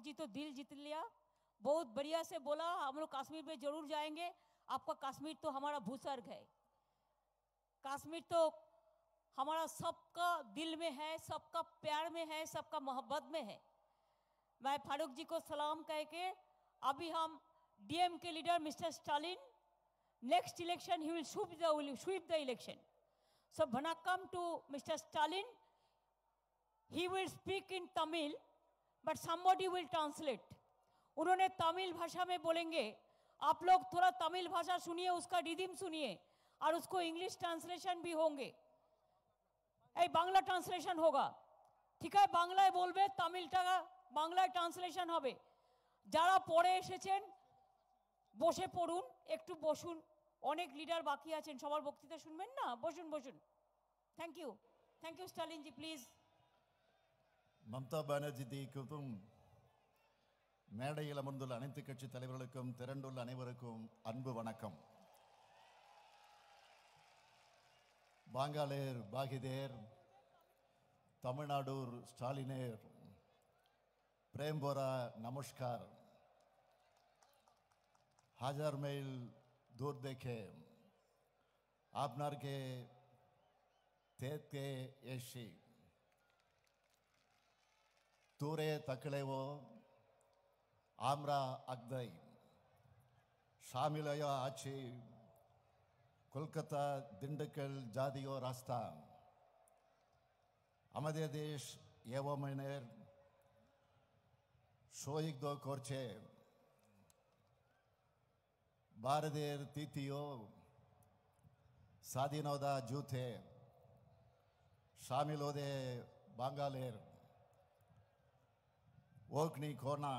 जी तो दिल जीत लिया। बहुत बढ़िया से बोला, हम लोग कश्मीर में ज़रूर जाएँगे। आपका कश्मीर तो हमारा भूसर्ग है। कश्मीर तो हमारा सबका दिल में है, सबका प्यार में है, सबका मोहब्बत में है। मैं फारूक जी को सलाम कह के अभी हम डीएम के leader mister Stalin, next election he will sweep the sweep the election. So vanakkam to mister Stalin he will speak in Tamil but somebody will translate उन्होंने तमिल भाषा में बोलेंगे आप लोग थोड़ा तमिल भाषा सुनिए उसका रिदिम सुनिए और उसको इंग्लिश ट्रांसलेशन भी होंगे এই বাংলা ট্রান্সলেশন হোগা ঠিক আছে বাংলায় বলবে তামিলটা বাংলায় ট্রান্সলেশন হবে যারা পরে এসেছেন বসে পড়ুন একটু বসুন অনেক লিডার বাকি আছেন সবার বক্তৃতা শুনবেন না বসুন বসুন থ্যাংক ইউ থ্যাংক ইউ স্টালিনজি প্লিজ மம்தா பானர்ஜி தீக்குக்கும் மேடையில் அமர்ந்துள்ள அனைத்து கட்சி தலைவர்களுக்கும் திரண்டுள்ள அனைவருக்கும் அன்பு வணக்கம். பாங்காலேர் பாகிதேர் தமிழ்நாடூர் ஸ்டாலினேர் பிரேம்போரா நமஸ்கார். हाजार மெயில் दूर देखे आपनार के तेत के দূরে তাকলেও আমরা আগদাই শামিলয় আছি। কলকাতা দিন্ডকল জাতীয় রাস্তা। আমাদের দেশ এওমেনের সৈক্ত করছে। ভারতের তৃতীয় স্বাধীনতা যুদ্ধে সামিল হতে বাঙালের ஓக்னி கோனா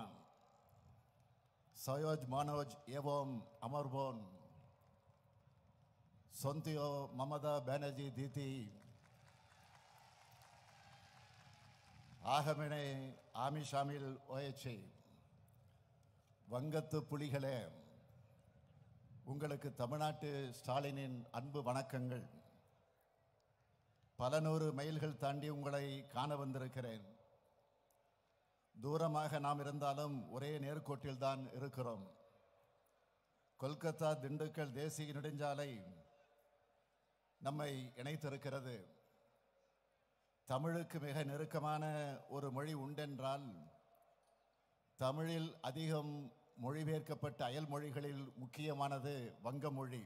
சயோஜ் மனோஜ் ஏவோம் અમરબોન சொந்தியோ மமதா பானர்ஜி தீதி ஆகமனே ஆமிஷாமில் ஓயச்சி வங்கத்து புலிகளே உங்களுக்கு தமிழ்நாட்டு ஸ்டாலினின் அன்பு வணக்கங்கள் பல நூறு மைல்கள் தாண்டி உங்களை காண வந்திருக்கிறேன் தூரமாக நாம் இருந்தாலும் ஒரே நேர்கோட்டில் தான் இருக்கிறோம் கொல்கத்தா திண்டுக்கல் தேசிய நெடுஞ்சாலை நம்மை இணைத்திருக்கிறது தமிழுக்கு மிக நெருக்கமான ஒரு மொழி உண்டென்றால் தமிழில் அதிகம் மொழிபெயர்க்கப்பட்ட அயல் மொழிகளில் முக்கியமானது வங்க மொழி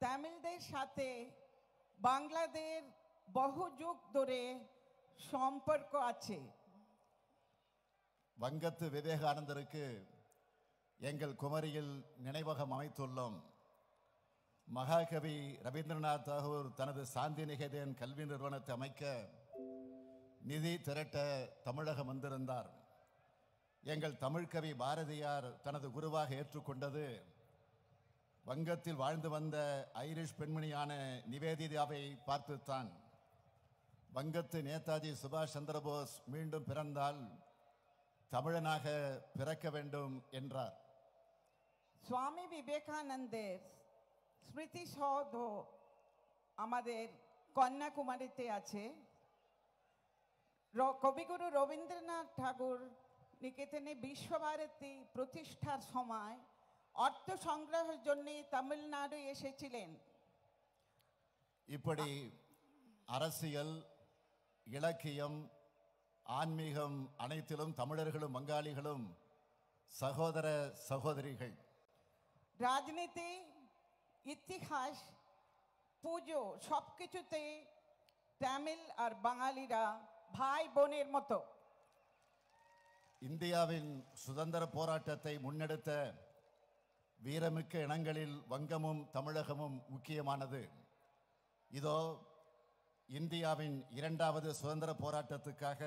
তামিলদের সাথে বাংলাদেশ বহু যুগ ধরে সম্পর্ক আছে வங்கத்து விவேகானந்தருக்கு எங்கள் குமரியில் நினைவகம் அமைத்துள்ளோம். மகாகவி ரவீந்திரநாத் தாகூர் தனது சாந்தி நிகேதன் கல்வி நிறுவனத்தை அமைக்க நிதி திரட்ட தமிழகம் வந்திருந்தார். எங்கள் தமிழ்கவி பாரதியார் தனது குருவாக ஏற்றுக்கொண்டது. வங்கத்தில் வாழ்ந்து வந்த ஐரிஷ் பெண்மணியான நிவேதிதாவை பார்த்துத்தான். வங்கத்து நேதாஜி சுபாஷ் சந்திரபோஸ் மீண்டும் பிறந்தால் தமிழனாக பிறக்க வேண்டும் என்றார் স্বামী বিবেকানন্দের স্মৃতিসৌধ আমাদের কন্যাকুমারীতে আছে র- কবিগুরু রবীন্দ্রনাথ ঠাকুর নিকেতনে বিশ্বভারতী প্রতিষ্ঠার সময় অর্থ সংগ্রহের জন্য তামিলনাড়ু এসেছিলেন இப்படி அரசியல் இலக்கியம் ஆன்மீகம் அனைத்திலும் தமிழர்களும் வங்காளிகளும் சகோதர சகோதரிகள் রাজনীতি ইতিহাস পুজো সব কিছুতে তামিল আর বাঙালিরা ভাই বোনের মতো இந்தியாவின் சுதந்திர போராட்டத்தை முன்னெடுத்த வீரமிக்க இனங்களில் வங்கமும் தமிழகமும் முக்கியமானது இதோ இந்தியாவின் இரண்டாவது சுதந்திர போராட்டத்துக்காக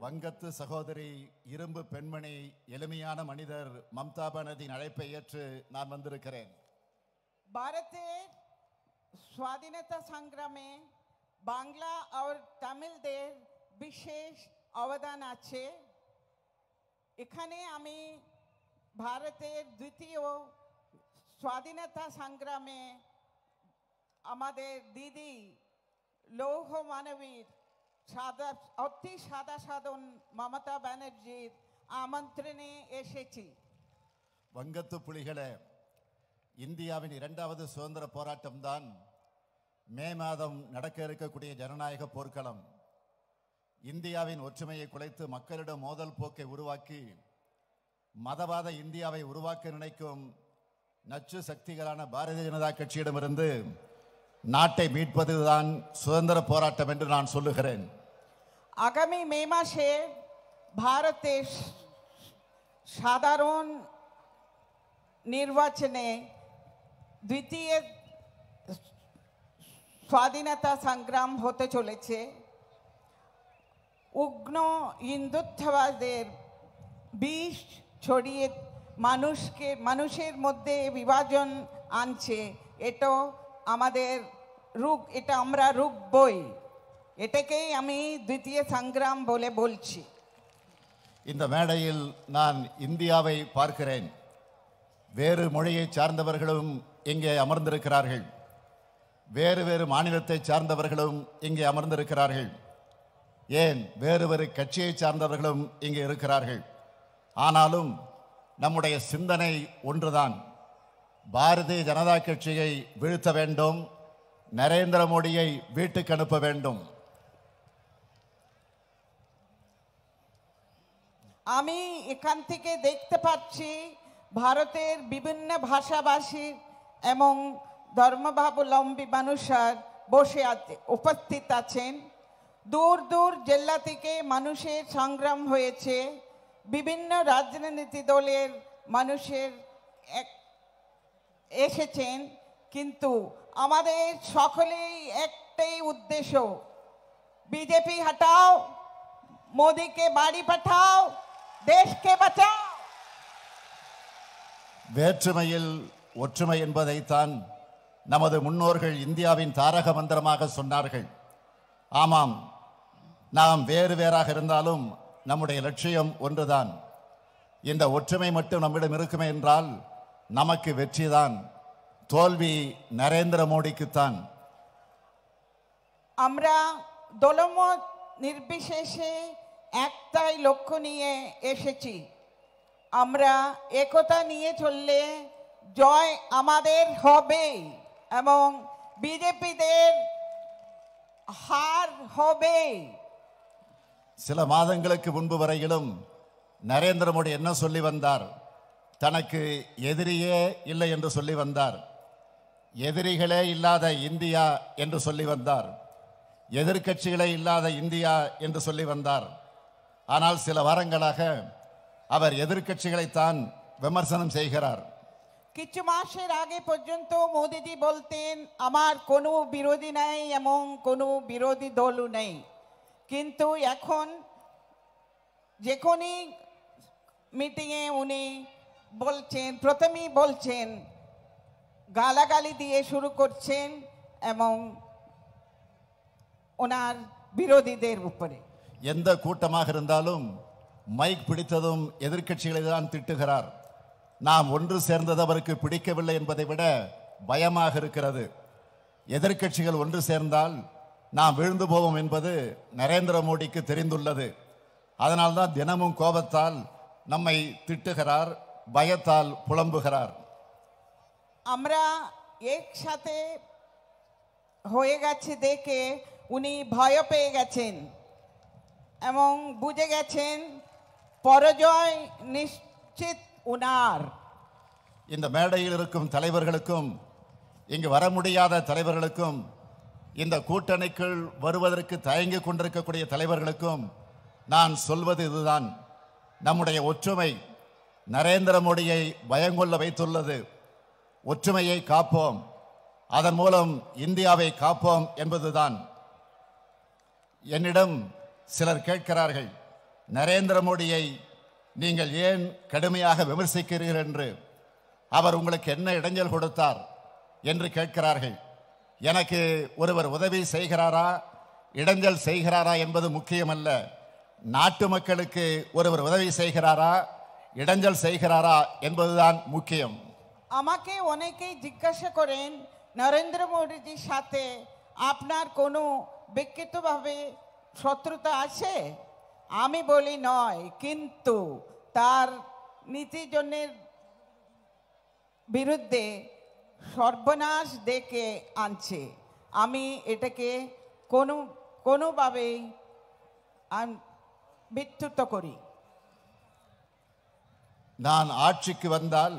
வங்கத்து சகோதரி இரும்பு பெண்மணி எளிமையான மனிதர் மம்தா பானர்ஜியின் அழைப்பை ஏற்று நான் வந்திருக்கிறேன் ভারতের স্বাধীনতা সংগ্রামে বাংলা আর তামিলদের বিশেষ অবদান আছে এখানে আমি ভারতের দ্বিতীয় স্বাধীনতা সংগ্রামে আমাদের দিদি লৌহ মানবীর সাদা অতি সাদা সাধন মমতা ব্যানার্জির আমন্ত্রণে এসেছি வங்கத்து புலிகளே இந்தியாவின் இரண்டாவது சுதந்திர போராட்டம்தான் மே மாதம் நடக்க இருக்கக்கூடிய ஜனநாயக போர்க்களம் இந்தியாவின் ஒற்றுமையை குலைத்து மக்களிடம் மோதல் போக்கை உருவாக்கி மதவாத இந்தியாவை உருவாக்க நினைக்கும் நச்சு சக்திகளான பாரதிய ஜனதா கட்சியிடமிருந்து நாட்டை மீட்பதுதான் சுதந்திர போராட்டம் என்று நான் சொல்லுகிறேன் আগামী মে মাসে ভারতে স- সাধারণ নির্বাচনে দ্বিতীয় স্বাধীনতা সংগ্রাম হতে চলেছে উগ্ন হিন্দুত্ববাদের বিষ ছড়িয়ে মানুষকে মানুষের মধ্যে বিভাজন আনছে এটা আমাদের রূপ এটা আমরা রূপ বই এটাকেই আমি দ্বিতীয় সংগ্রাম বলে বলছি இந்த மேடையில் நான் இந்தியாவை பார்க்கிறேன் வேறு மொழியை சார்ந்தவர்களும் இங்கே அமர்ந்திருக்கிறார்கள் வேறு வேறு மாநிலத்தை சார்ந்தவர்களும் இங்கே அமர்ந்திருக்கிறார்கள் ஏன் வேறு வேறு கட்சியை சார்ந்தவர்களும் இங்கே இருக்கிறார்கள் ஆனாலும் நம்முடைய சிந்தனை ஒன்றுதான் பாரதிய ஜனதா கட்சியை வீழ்த்த வேண்டும் நரேந்திர மோடியை வீட்டுக்கு அனுப்ப வேண்டும் আমি এখান থেকে দেখতে পাচ্ছি ভারতের বিভিন্ন ভাষাভাষী এবং ধর্মাবলম্বী মানুষের বসে আছে উপস্থিত আছেন দূর দূর জেলা থেকে মানুষের সংগ্রাম হয়েছে বিভিন্ন রাজনীতি দলের মানুষের এক এসেছেন কিন্তু আমাদের সকলেই একটাই উদ্দেশ্য বিজেপি হটাও মোদিকে বাড়ি পাঠাও দেশকে বাঁচাও வேற்றுமையில் ஒற்றுமை என்பதைத்தான் நமது முன்னோர்கள் இந்தியாவின் தாரக மந்திரமாக சொன்னார்கள் ஆமாம் நாம் வேறு வேறாக இருந்தாலும் நம்முடைய லட்சியம் ஒன்றுதான் இந்த ஒற்றுமை மட்டும் நம்மிடம் இருக்குமே என்றால் நமக்கு வெற்றிதான் தோல்வி நரேந்திர மோடிக்குத்தான் আমরা দলমত নির্বিশেষে একটাই লক্ষ্য নিয়ে এসেছি আমরা একতা নিয়ে চললে জয় আমাদের হবে এবং বিজেপিদের হার হবে சில மாதங்களுக்கு முன்பு வரையிலும் நரேந்திர மோடி என்ன சொல்லி வந்தார் தனக்கு எதிரியே இல்லை என்று சொல்லி வந்தார் எதிரிகளே இல்லாத இந்தியா என்று சொல்லி வந்தார் எதிர்க்கட்சிகளே இல்லாத இந்தியா என்று சொல்லி வந்தார் ஆனால் சில வாரங்களாக அவர் எதிர்க்கட்சிகளைத்தான் விமர்சனம் செய்கிறார் কিছু মাসের আগে পর্যন্ত মোদিজি বলতেন আমার কোনো বিরোধী নাই এবং কোনো বিরোধী দলও নেই কিন্তু এখন যে কোনো মিটিংয়ে উনি বলছেন প্রথমেই বলছেন গালাগালি দিয়ে শুরু করছেন এবং ওনার বিরোধীদের উপরে எந்த கூட்டமாக இருந்தாலும் மைக் பிடித்ததும் எதிர்க்கட்சிகளை தான் திட்டுகிறார் நாம் ஒன்று சேர்ந்தது அவருக்கு பிடிக்கவில்லை என்பதை விட பயமாக இருக்கிறது எதிர்க்கட்சிகள் ஒன்று சேர்ந்தால் நாம் விழுந்து போவோம் என்பது நரேந்திர மோடிக்கு தெரிந்துள்ளது அதனால்தான் தினமும் கோபத்தால் நம்மை திட்டுகிறார் பயத்தால் புலம்புகிறார் আমরা একসাথে হয়ে গেছে দেখে উনি ভয় পেয়ে গেছেন এবং বুঝে গেছেন পরাজয় নিশ্চিত উনার இந்த மேடையில் இருக்கும் தலைவர்களுக்கும் இங்கு வர முடியாத தலைவர்களுக்கும் இந்த கூட்டணிக்குள் வருவதற்கு தயங்கிக் கொண்டிருக்கக்கூடிய தலைவர்களுக்கும் நான் சொல்வது இதுதான் நம்முடைய ஒற்றுமை நரேந்திர மோடியை பயங்கொள்ள வைத்துள்ளது. ஒற்றுமையை காப்போம். அதன் மூலம் இந்தியாவை காப்போம் என்பதுதான். என்னிடம் சிலர் கேட்கிறார்கள் நரேந்திர மோடியை நீங்கள் ஏன் கடுமையாக விமர்சிக்கிறீர்கள் என்று? அவர் உங்களுக்கு என்ன இடைஞ்சல் கொடுத்தார்? என்று கேட்கிறார்கள். எனக்கு ஒருவர் உதவி செய்கிறாரா? இடைஞ்சல் செய்கிறாரா என்பது முக்கியமல்ல. நாட்டு மக்களுக்கு ஒருவர் உதவி செய்கிறாரா? இடைஞ்சல் செய்கிறாரா என்பதுதான் முக்கியம் আমাকে অনেকেই জিজ্ঞাসা করেন নরেন্দ্র মোদীজির সাথে আপনার কোনো ব্যক্তিগতভাবে শত্রুতা আছে আমি বলি নয় কিন্তু তার নীতিজনের বিরুদ্ধে সর্বনাশ ডেকে আনছে আমি এটাকে কোনো কোনোভাবেই আন- বিচ্যুত করি நான் ஆட்சிக்கு வந்தால்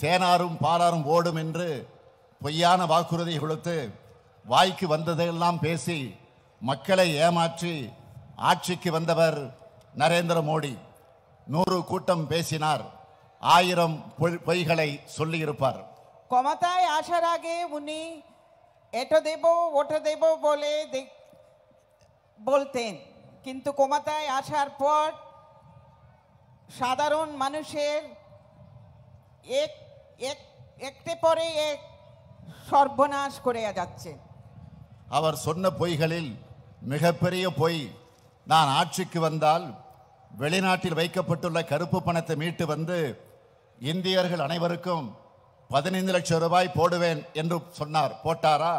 தேனாரும் பாலாரும் ஓடும் என்று பொய்யான வாக்குறுதி கொடுத்து வாய்க்கு வந்ததையெல்லாம் பேசி மக்களை ஏமாற்றி ஆட்சிக்கு வந்தவர் நரேந்திர மோடி நூறு கூட்டம் பேசினார் ஆயிரம் பொய்- பொய்களை சொல்லியிருப்பார் ক্ষমতায় আসার আগে উনি এটো দেব ওটো দেব বলে দেখ- বলতেন কিন্তু ক্ষমতায় আসার পর সাধারণ মানুষের এক এক একটে পরে এক সর্বনাশ করে যাচ্ছে அவர் சொன்ன பொய்களில் மிகப்பெரிய பொய் நான் ஆட்சிக்கு வந்தால் வெளிநாட்டில் வைக்கப்பட்டுள்ள கருப்பு பணத்தை மீட்டு வந்து இந்தியர்கள் அனைவருக்கும் பதினைந்து லட்சம் ரூபாய் போடுவேன் என்று சொன்னார் போட்டாரா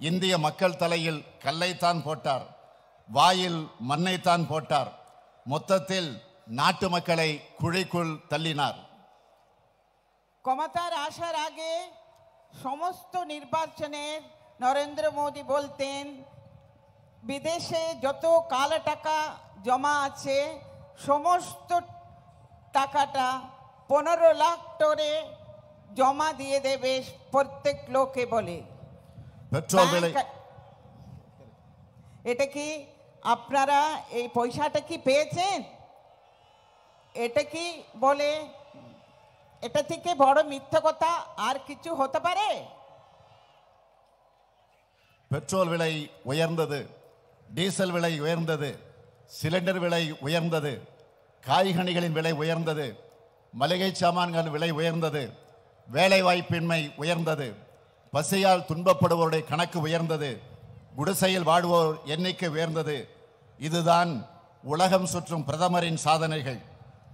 இந்திய மக்கள் தலையில் கல்லைத்தான் போட்டார் வாயில் மண்ணைத்தான் போட்டார் மொத்தத்தில் நாட்டு மக்களை குழிக்குள் தள்ளினார் ক্ষমতার আসার আগে সমস্ত নির্বাচনের নরেন্দ্র মোদী বলতেন বিদেশে যত কালো টাকা জমা আছে সমস্ত টাকাটা পনেরো লাখ করে জমা দিয়ে দেবে প্রত্যেক লোকে বলে பெட்ரோல் விலை ব্যাংক- এটা কি আপনারা এই পয়সাটা কি পেয়েছেন এটা কি বলে এটা থেকে বড় মিথ্যা কথা আর কিছু হতে পারে பெட்ரோல் விலை உயர்ந்தது டீசல் விலை உயர்ந்தது சிலிண்டர் விலை உயர்ந்தது காய்கனிகளின் விலை உயர்ந்தது மளிகை சாமான்களின் விலை உயர்ந்தது வேலைவாய்ப்பின்மை உயர்ந்தது பசியால் துன்பப்படுவோருடைய கணக்கு உயர்ந்தது குடிசையில் வாழ்வோர் எண்ணிக்கை உயர்ந்தது இதுதான் உலகம் சுற்றும் பிரதமரின் சாதனைகள்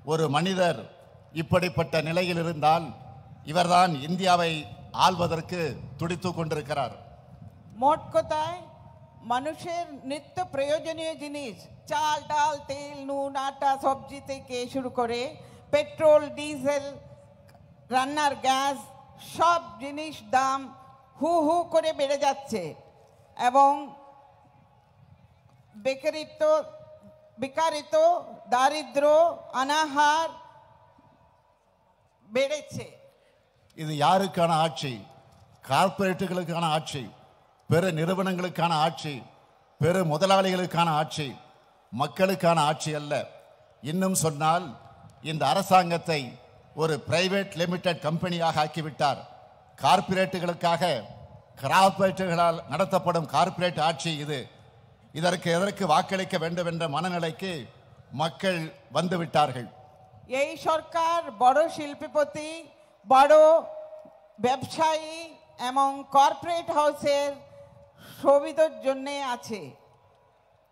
ஒரு மனிதர் இப்படிப்பட்ட நிலையில் இருந்தால் இவர்தான் இந்தியாவை ஆள்வதற்கு துடித்துக் கொண்டிருக்கிறார் মোট কথায় মানুষের নিত্য প্রয়োজনীয় জিনিস চাল ডাল তেল নুন আটা সবজি থেকে শুরু করে পেট্রোল ডিজেল রান্নার গ্যাস সব জিনিস দাম হু হু করে বেড়ে যাচ্ছে এবং বেকারিত্ব વિકારિતો દારિદ્રો અનાહાર બેડે இது யாருக்கான ஆட்சி? கார்பரேட்டுகளுக்கான ஆட்சி பிற நிறுவனங்களுக்கான ஆட்சி பிற முதலாளிகளுக்கான ஆட்சி மக்களுக்கான ஆட்சி அல்ல. இன்னும் சொன்னால் இந்த அரசாங்கத்தை ஒரு பிரைவேட் லிமிடெட் கம்பெனியாக ஆக்கிவிட்டார். கார்ப்பரேட்டுகளுக்காக கார்ப்பரேட்டுகளால் நடத்தப்படும் கார்ப்பரேட் ஆட்சி இது. இதற்கு எதற்கு வாக்களிக்க வேண்டும் என்ற மனநிலைக்கு மக்கள் வந்துவிட்டார்கள் এই সরকার বড় শিল্পপতি বড় ব্যবসায়ী এবং কর্পোরেট হাউসের সুবিধার জন্যে আছে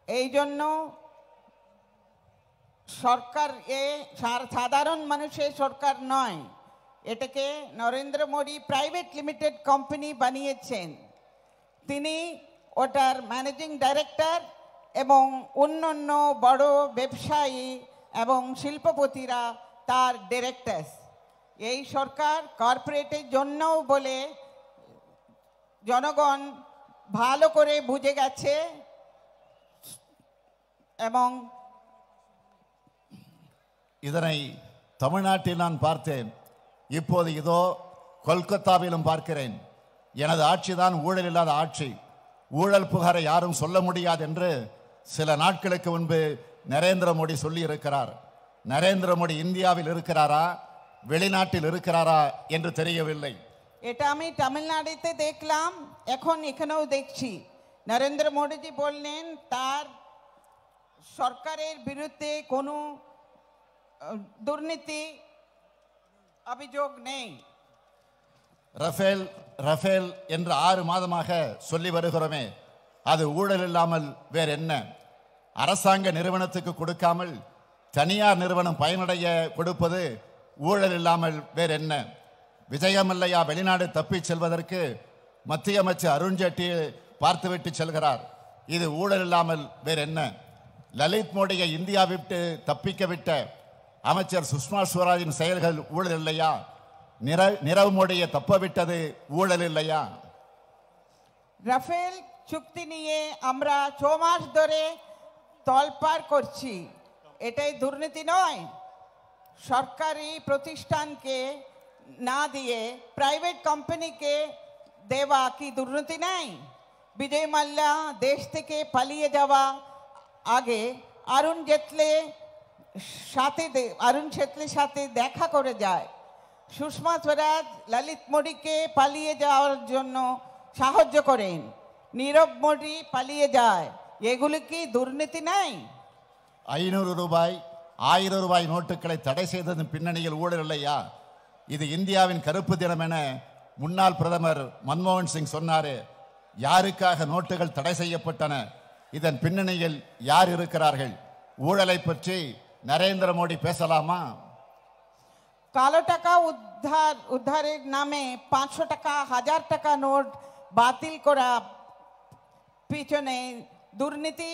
এই জন্য সরকার এ সার- সাধারণ মানুষের সরকার নয় এটাকে Narendra Modi private limited company বানিয়েছেন তিনি ওটার ম্যানেজিং ডাইরেক্টর এবং অন্যান্য বড় ব্যবসায়ী এবং শিল্পপতিরা তার ডিরেক্টর এই সরকার কর্পোরেটের জন্যও বলে জনগণ ভালো করে বুঝে গেছে এবং இதனை தமிழ்நாட்டில் நான் பார்த்தேன் இப்போது இதோ கொல்கத்தாவிலும் பார்க்கிறேன் எனது ஆட்சிதான் ஊழல் இல்லாத ஆட்சி ஊழல் புகாரை யாரும் சொல்ல முடியாது என்று சில நாட்களுக்கு முன்பு நரேந்திர மோடி சொல்லி இருக்கிறார் நரேந்திர மோடி இந்தியாவில் இருக்கிறாரா வெளிநாட்டில் இருக்கிறாரா என்று தெரியவில்லை এটা আমি তামিলনাড়ুতে দেখলাম এখন এখানেও দেখছি নরেন্দ্র মোদীজি বললেন তার সরকারের বিরুদ্ধে কোনো আহ, দুর্নীতি অভিযোগ নেই ரஃபேல் ரஃபேல் என்று ஆறு மாதமாக சொல்லி வருகிறோமே அது ஊழல் இல்லாமல் வேற என்ன? அரசாங்க நிறுவனத்துக்கு கொடுக்காமல் தனியார் நிறுவனம் பயனடைய கொடுப்பது ஊழல் இல்லாமல் வேற என்ன? விஜயமல்லையா வெளிநாடு தப்பிச் செல்வதற்கு மத்திய அமைச்சர் அருண்ஜேட்லியை பார்த்துவிட்டு செல்கிறார். இது ஊழல் இல்லாமல் வேற என்ன? லலித் மோடியை இந்தியா விட்டு தப்பிக்க விட்ட அமைச்சர் சுஷ்மா ஸ்வராஜின் செயல்கள் ஊழல் இல்லையா? நிரவ் மோடியை தப்ப விட்டது ஊழல் இல்லையா রাফেল চুক্তি নিয়ে আমরা ছ মাস ধরে তলপার করছি এটাই দুর্নীতি নয় সরকারি প্রতিষ্ঠানকে না দিয়ে প্রাইভেট কোম্পানিকে দেওয়া কি দুর্নীতি নেই বিজয় মাল্যা দেশ থেকে পালিয়ে যাওয়া আগে অরুণ জেটলে সাথে দে- অরুণ জেটলির সাথে দেখা করে যায় সুষমা স্বরাজ ললিত মোদীকে পালিয়ে যাওয়ার জন্য সাহায্য করেন নীরব মোদী পালিয়ে যায় এগুলি কি দুর্নীতি নাই ஐநூறு ரூபாய் ஆயிரம் ரூபாய் நோட்டுகளை தடை செய்ததன் பின்னணியில் ஊழல் இல்லையா இது இந்தியாவின் கருப்பு தினம் என முன்னாள் பிரதமர் மன்மோகன் சிங் சொன்னாரு யாருக்காக நோட்டுகள் தடை செய்யப்பட்டன இதன் பின்னணியில் யார் இருக்கிறார்கள் ஊழலை பற்றி நரேந்திர மோடி பேசலாமா কালো টাকা উদ্ধার উদ্ধারের নামে পাঁচশো টাকা হাজার টাকা নোট বাতিল করা পিছনে দুর্নীতি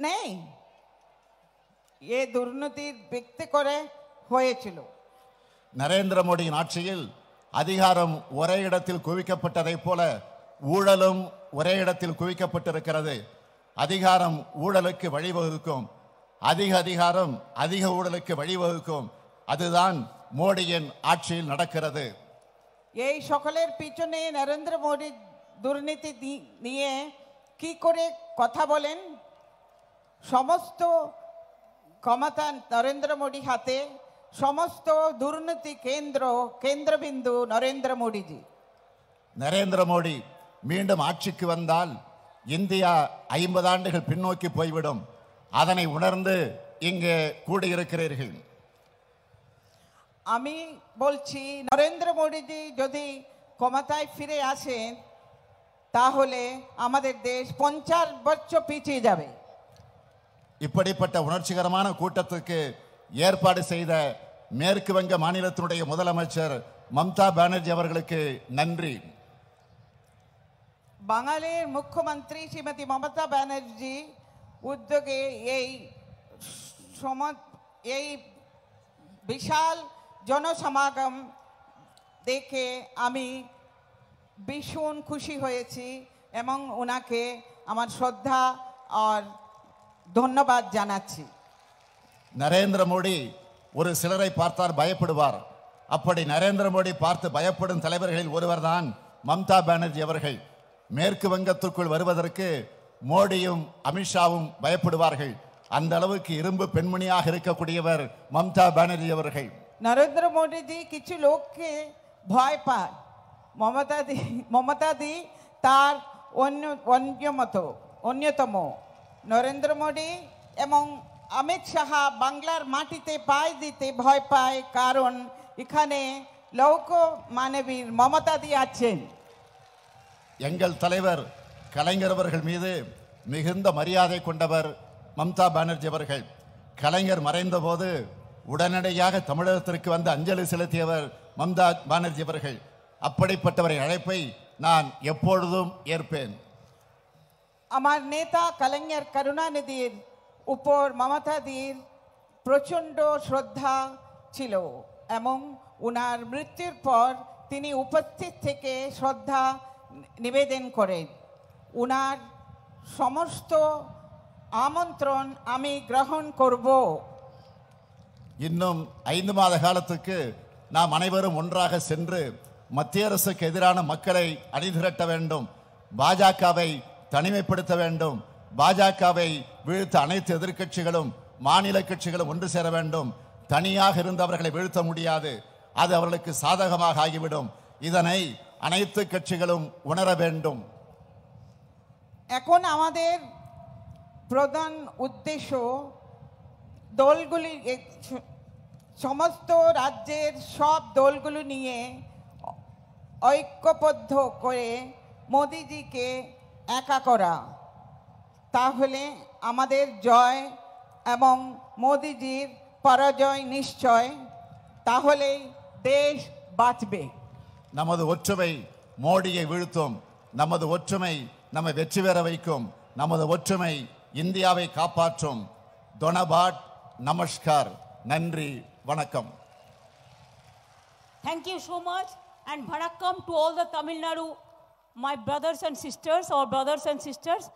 নেই এ দুর্নীতির ব্যক্তি করে হয়েছিল நரேந்திர மோடியின் ஆட்சியில் அதிகாரம் ஒரே இடத்தில் குவிக்கப்பட்டதைப் போல ஊழலும் ஒரே இடத்தில் குவிக்கப்பட்டிருக்கிறது அதிகாரம் ஊழலுக்கு வழிவகுக்கும் அதிக அதிகாரம் அதிக ஊழலுக்கு வழிவகுக்கும் அதுதான் மோடியின் ஆட்சியில் நடக்கிறது এই সকলের পিছনে নরেন্দ্র মোদী দুর্নীতি দি- নিয়ে কি করে কথা বলেন সমস্ত ক্ষমতা নরেন্দ্র মোদী হাতে সমস্ত দুর্নীতি কেন্দ্র কেন্দ্রবিন্দু নরেন্দ্র মোদীজি நரேந்திர மோடி மீண்டும் ஆட்சிக்கு வந்தால் இந்தியா ஐம்பது ஆண்டுகள் பின்னோக்கி போய்விடும் அதனை உணர்ந்து இங்கே கூடியிருக்கிறீர்கள் আমি বলছি নরেন্দ্র মোদীজি যদি ক্ষমতায় ফিরে আসেন তাহলে আমাদের দেশ পঞ্চাশ বছর পিছিয়ে যাবে இப்படிப்பட்ட உணர்ச்சிகரமான கூட்டத்துக்கு ஏற்பாடு செய்த மேற்கு வங்க மாநிலத்தினுடைய முதலமைச்சர் மம்தா பானர்ஜி அவர்களுக்கு நன்றி বাঙালির মুখ্যমন্ত্রী শ্রীমতী মমতা ব্যানার্জি উদ্যোগে এই সমাজ এই বিশাল জনসমাগম দেখে আমি ভীষণ খুশি হয়েছি এবং ওনাকে আমার শ্রদ্ধা আর ধন্যবাদ জানাচ্ছি நரேந்திர மோடி ஒரு சிலரை பார்த்தார் பயப்படுவார் அப்படி நரேந்திர மோடி பார்த்து பயப்படும் தலைவர்களில் ஒருவர்தான் மம்தா பானர்ஜி அவர்கள் மேற்கு வங்கத்திற்குள் வருவதற்கு மோடியும் அமித்ஷாவும் பயப்படுவார்கள் அந்த அளவுக்கு இரும்பு பெண்மணியாக இருக்கக்கூடியவர் மம்தா பானர்ஜி அவர்கள் নরেন্দ্র মোদীজি কিছু লোককে ভয় পায় মমতাদি মমতাদি তার অন্য অন্যমত অন্যতম নরেন্দ্র মোদী এবং অমিত শাহা বাংলার মাটিতে পায় দিতে ভয় পায় কারণ এখানে লৌক মানবীর মমতাদি আছেন எங்கள் தலைவர் கலைஞர் அவர்கள் மீது மிகுந்த மரியாதை கொண்டவர் மம்தா பானர்ஜி அவர்கள் கலைஞர் மறைந்தபோது உடனடியாக தமிழகத்திற்கு வந்து அஞ்சலி செலுத்தியவர் மம்தா பானர்ஜி அவர்கள் அப்படிப்பட்டவரை அழைப்பை நான் எப்பொழுதும் ஏற்பேன் আমার নেতা কালেঙ্গার করুণানিধির উপর মমতাদির প্রচণ্ড শ্রদ্ধা ছিল এবং ওনার মৃত্যুর পর তিনি উপস্থিত থেকে শ্রদ্ধা নিবেদন করেন ওনার সমস্ত আমন্ত্রণ আমি গ্রহণ করব இன்னும் ஐந்து மாத காலத்துக்கு நாம் அனைவரும் ஒன்றாக சென்று மத்திய அரசுக்கு எதிரான மக்களை அணிதிரட்ட வேண்டும் பாஜகவை தனிமைப்படுத்த வேண்டும் பாஜகவை வீழ்த்த அனைத்து எதிர்க்கட்சிகளும் மாநில கட்சிகளும் ஒன்று சேர வேண்டும் தனியாக இருந்தவர்களை வீழ்த்த முடியாது அது அவர்களுக்கு சாதகமாக ஆகிவிடும் இதனை அனைத்து கட்சிகளும் உணர வேண்டும் এখন আমাদের প্রধান উদ্দেশ্য দলগুলি এ- স- সমস্ত রাজ্যের সব দলগুলো নিয়ে ঐক্যবদ্ধ করে মোদিজিকে একা করা তাহলে আমাদের জয় এবং মোদিজির পরাজয় নিশ্চয় তাহলেই দেশ বাঁচবে நமது ஒற்றுமை மோடியை வீழ்த்தும் நமது ஒற்றுமை நம்மை வெற்றி பெற வைக்கும் நமது ஒற்றுமை இந்தியாவை காப்பாற்றும் தொனபாட் நமஸ்கார் நன்றி வணக்கம் Thank you so much and vanakkam to all the Tamil Nadu, my brothers and sisters, our brothers and sisters.